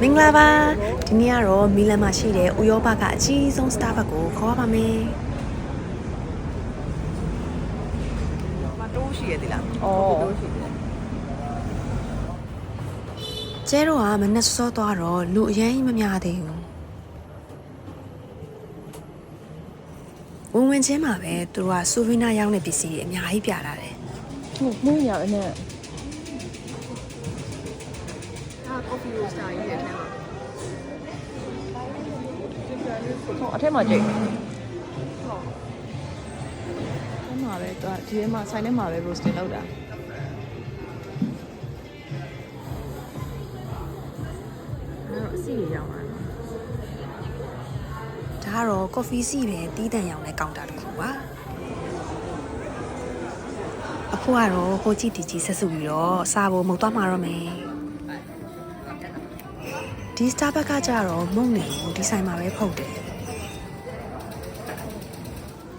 မင်္ဂလာပါဒီနေ့ကတော့မီလန်မှာရှိတဲ့ဥရောပကအကြီးဆုံး Starbucks ကိုခေါ်ပါမယ်မတိုးရှိရသေးလားဩတိုးရှိတယ်ကျဲတော့ကမနဲ့စောသွားတော့လူအရင်မများသေးဘူးဝင်ဝင်ချင်းမှာပဲသူတို့ကဆူဗီနာရောင်းတဲ့ပစ္စည်းတွေအများကြီးပြလာတယ်ဟုတ်မှုရအနဲ့ အာကော်ဖီရိုစတာကြီးရဲ့အဲမှာဟောအထက်မှာကြိတ်ဟုတ်အဲ့မှာပဲသူကဒီထဲမှာဆိုင်ထဲမှာပဲ roasting လောက်တာအဲ့တော့အစီရရောက်လာတယ်ဒါကတော့ coffee စီပဲတီးတန့်ရောင်းတဲ့ကောင်တာတစ်ခုပါအခုကတော့ဟိုကြည့်တီကြည့်ဆက်စုပြီးတော့စားဖို့မုတ်သွားမှာတော့မယ် ဒီ Starbucks ကကြတော့မုံနေကိုဒီဆိုင်မှာပဲဖုတ်တယ်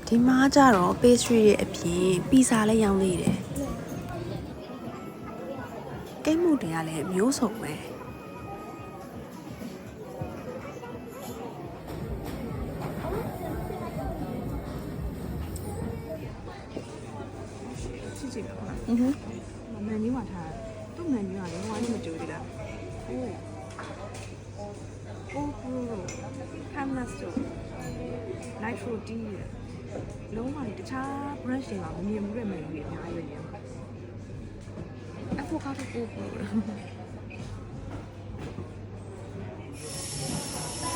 ဒီမှာကြတော့ pastry ရဲ့အပြင်ပီဇာလည်းရောင်းသေးတယ်ကိတ်မှုတွေကလည်းမျိုးစုံပဲရှိရှိ နိုင်ထရိုတီလုံးဝတခြား branch တွေမှာမမြင်ဘူးတဲ့မန်နူးတွေအများကြီးပဲရအဖိုကာဒိုကိုပရို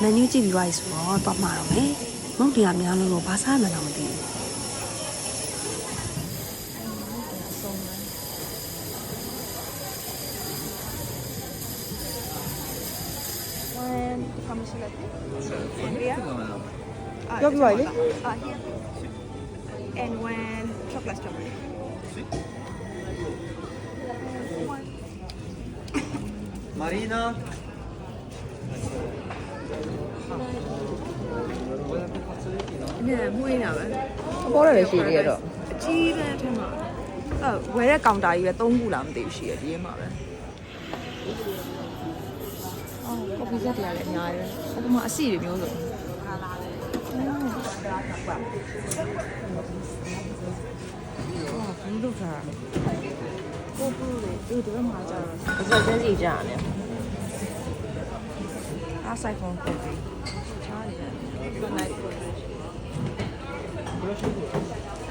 မန်နူးကြည့်ပြီးသွားပြီဆိုတော့တော့မှာတော့မယ်မုတ်တရားများလို့လို့ဘာစားမှန်းတော့မသိဘူး One, how much is that? Sangria? Ah, Yok, it's böyle. one. Ah, here. And one chocolate strawberry. One. Marina. Yeah, မွေးနေတာပဲအပေါ်ရလည်းရှိသေးရတော့အကြီးပဲအထက်မှာအဲဝယ်တဲ့ကောင်တာကြီးပဲ၃ခုလားမသိဘူးရှိရဒီထဲမှာပဲအော်ကော်ဖီဆက်တရားလည်းအများကြီးပဲဟိုမှာအစီတွေမျိုးစုံအော်ဘူးလို့ ထားတာကိုပူလေးဒီဒီဘက်မှာကျတော့အစက်စဲစီကြာနေအားဆိုင်ဖုန်းကိုပြီးချားနေတယ်ဒီမှာ night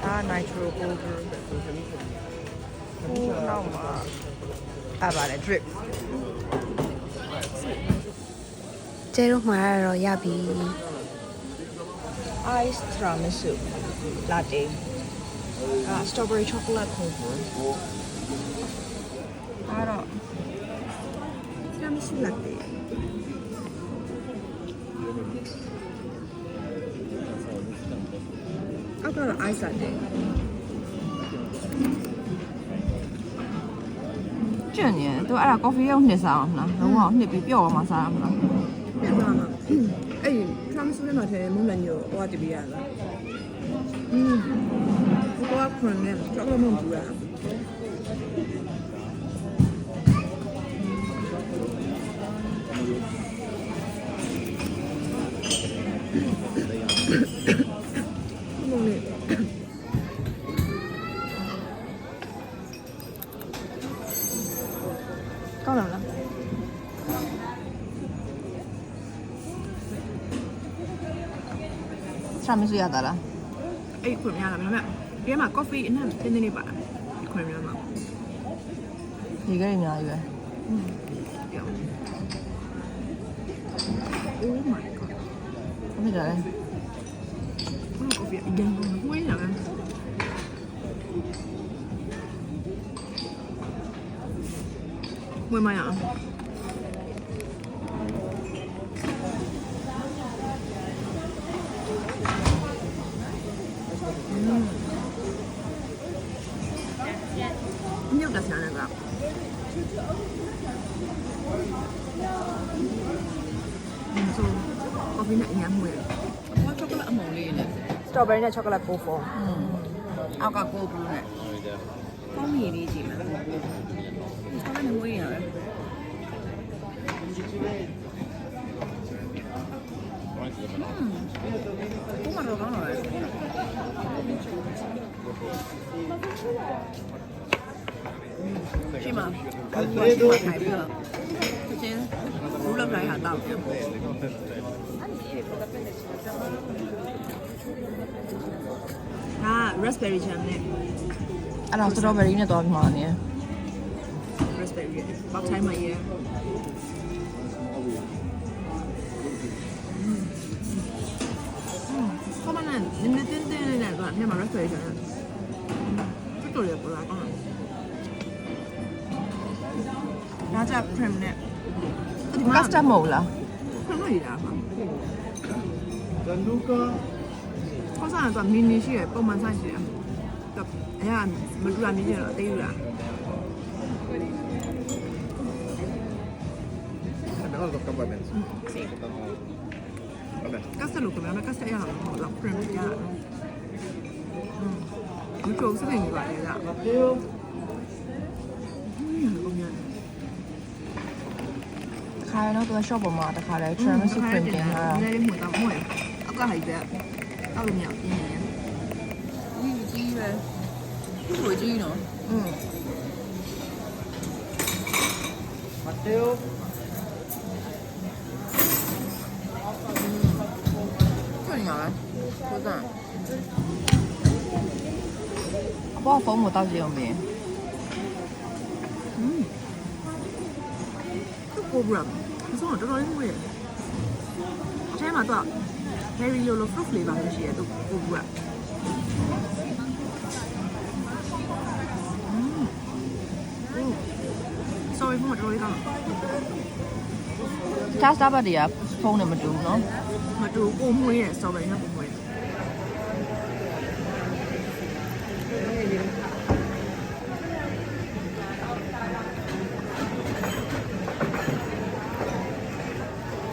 အာ nitro over ဟိုနောက်မှာအဲ့ပါလေ drip ကျဲတို့မှာရတော့ရ ပြီ ice tiramisu latte အာ strawberry chocolate cover အဲ့တော့ tiramisu latte အောက်ကတော့ ice latte ကျွန့်နေတယ်သူအဲ့ဒါကော်ဖီရောက်နှစ်စားအောင်မလားလုံးဝနှ စ်ပြီးပျော့သွားမှစားရမလားပြန်သွားမှာအဲ့ဒီ tiramisu ထဲမှာထည့်မုန်လန်ညို ဆာမစရတာလားအဲ့ခွင့်မရလားဒါပေမဲ့ဒီမှာ coffee အနံ့တင်းတင်းလေးပါခွင့်မရမှာဒီကလေးအများကြီးပဲပြော Oh my god ဘာဖြစ်ကြလဲခုန coffee အရင်ကဝေးလာတ với lại nhà mười này chocolate màu này nè strawberry နဲ့ chocolate ကိုဖို့အောက်ကကိုဘူးနဲ့ကောင်းမြင်လေးကြည့်မှာကောင်းမွေးရယ်ကိုမတော်ကောင်းတော့လေရှိမှာဘာလို့ထိုင်ပြီးတော့ကျင်းဘူးလောက်လိုက်ဟာတောက်တယ် ဒါ raspberry jam နဲ့အဲ့တော့ strawberry နဲ့တော့မှာနေ raspberry ရဲ့ပေါက်တိုင်းမှာရဲ့ခေါမနန်နည်းနည်းတင်းတင်းလေးနဲ့တော့မြန်မာ raspberry ကျန်တယ်တော်တော်လေးပေါ်လာကောင်းဒါကြ cream နဲ့ဒီ custard မဟုတ်လား cream နဲ့ရတာပါခေါင်းစားကတော့မီနီရှိရပုံမှန် size ရှိရတော့အဲ့ဒါမတူတာနေကြတော့အသေးရတာ Mejor dos capas de mensa. Sí. Vabbè. ကတ်စလို့ကမှကတ်စရအောင်တော့ cream ရတာอืมဒီကိုစနေနေပါလေက ခါရတော့သူက shop ပေါ်မှာတခါလဲ tiramisu cream တင်ထားတာနည်းနည်းမှတော့မဟုတ်အကဟိုက်တဲ့အောက်လို့မရပြင်းနေကြီးကြီးပဲသူ့ကိုကြီးနော်อืม Matteo. ကျွတ်နေရလားဟုတ်တယ်အပေါ်ဖုန်းမတောက်ကြည့်အောင်ပြင်ကိုဘူရာမ ဆုံးတော့တော်တော်လေးမှုရဲ့အထဲမှာတော့ berry လိုလို fruit flavor မျိုးရှိရဲ့သူကိုဘူရာอืม sorry မတော်တော်လေးကောင်းချားစတာဘတ်တွေကဖုန်းနဲ့မတူဘူးနော်မတူကိုမွေးရဲ့ strawberry နဲ့ကိုမွေးသူ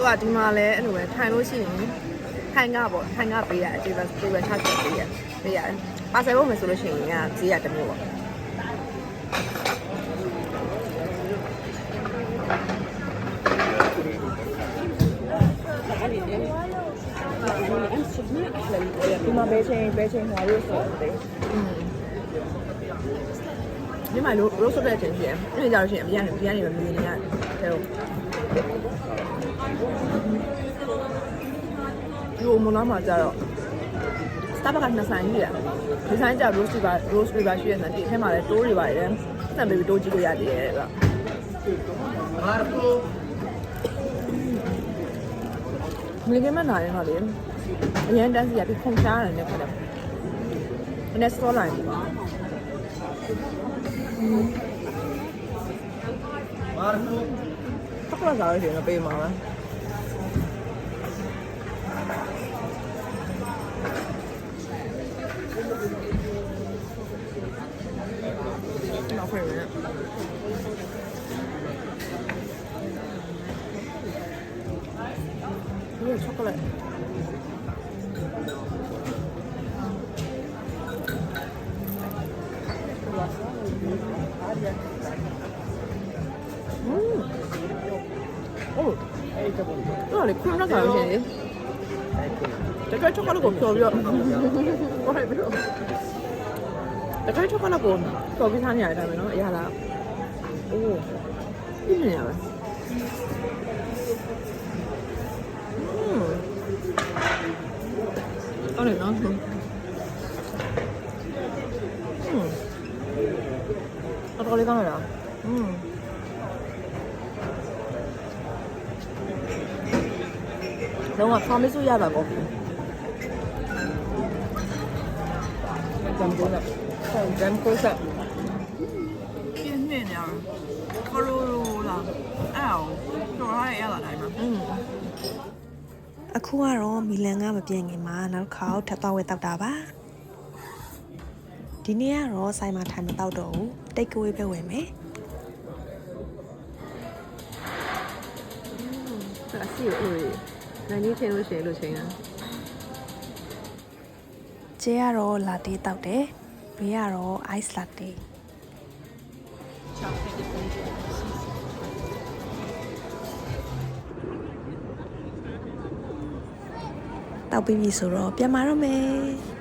ကဒီမှာလဲအဲ့လိုပဲထိုင်လို့ရှိရင်ထိုင်ကပေါ့ထိုင်ကပေးရအကျေပဲပေးပဲချချက်ပေးရပေးရတယ်ပါဆယ်ဖို့မယ်ဆိုလို့ရှိရင်ကဈေးရတစ်မျိုးပေါ့ဒီမှာဘယ်ချိန်ဘယ်ချိန်ဟွာလို့ဆိုတယ်ဒီမှာလို့ rose တဲ့ချိန်ရှိတယ်။အဲ့ဒါကြလို့ရှိရင်အပြန်အပြန်နေမမြင်နေရတယ်။ ဒါတော့ဒီမလာမှာကြတော့ Starbucks ကနှစ်ဆိုင်ကြီးရ။ဒီဆိုင်ကြ rose တွေပါ rose တွေပါရှိတဲ့ဆိုင်ဒီအထက်မှာလည်းတိုးတွေပါတယ်။ဆက်ပြီးတိုးကြည့်လို့ရတယ်တဲ့ဗျ။ Marco. မလီကမနာရင်တော့လေအရန်တန်းစီရပြီးခုန်ချားရတယ်နဲ့ခက်တယ်။နည်းစောလိုက်ပြီ Marco. ။ဆောက်လာစားလို့ရှိရင်ပေးမှာလား။ 보이네요. 음, 어. 초콜릿. 어, 레콜라가 아니네. 这边吃好了，狗飘飘，我还没有。 တကယ်ထုတ်ခဏကိုတော်ပြီးသားနေရတာပဲနော်အရာလားအိုးပြင်းနေရပါဟုတ်တယ်နော်ဟွန်းအတော်လေးကောင်းလားဟွန်းလုံးဝဖာမေးစုရတာကောကြံကြံ စားပြင်းနေနေရတယ်ကရိုလိုလားအဲ့အောင်တော်ရရရလာတိုင်းမှာอืมအခုကတော့မီလန်ကမပြည့်ငင်မှာနောက်တစ်ခေါက်ထပ်တော့ဝဲတောက်တာပါဒီနေ့ကတော့ဆိုင်မှာထိုင်မတောက်တော့ဘူးတိတ်ကွေးပဲဝယ်မယ်ဒါစီအိုးနိုင်နေချင်းလို့ရှိရင်လို့ချင်းတာကျဲကတော့လာတေးတောက်တယ် ဘေးကတော့ ice latte တောက်ပြီးပြီဆိုတော့ပြန်มาတော့မယ်